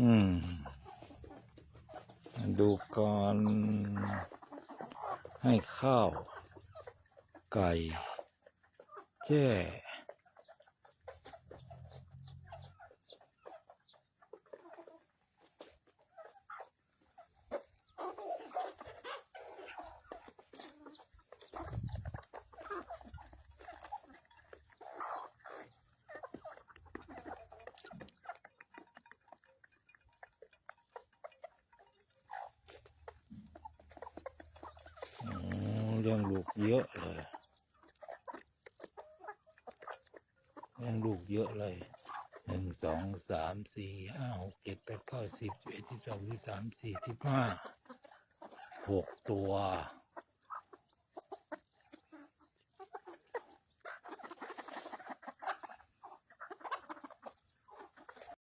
อืม ดูการให้ข้าว ไก่ แจ้ งลูกเยอะเลยเลี้ยงลูกเยอะเลยหนึ่งสองสามสี่ห้าหกเจ็ดแปดเก้าสิบสิบเอ็ดสิบสองสิบสามสี่สิบห้าหกตัว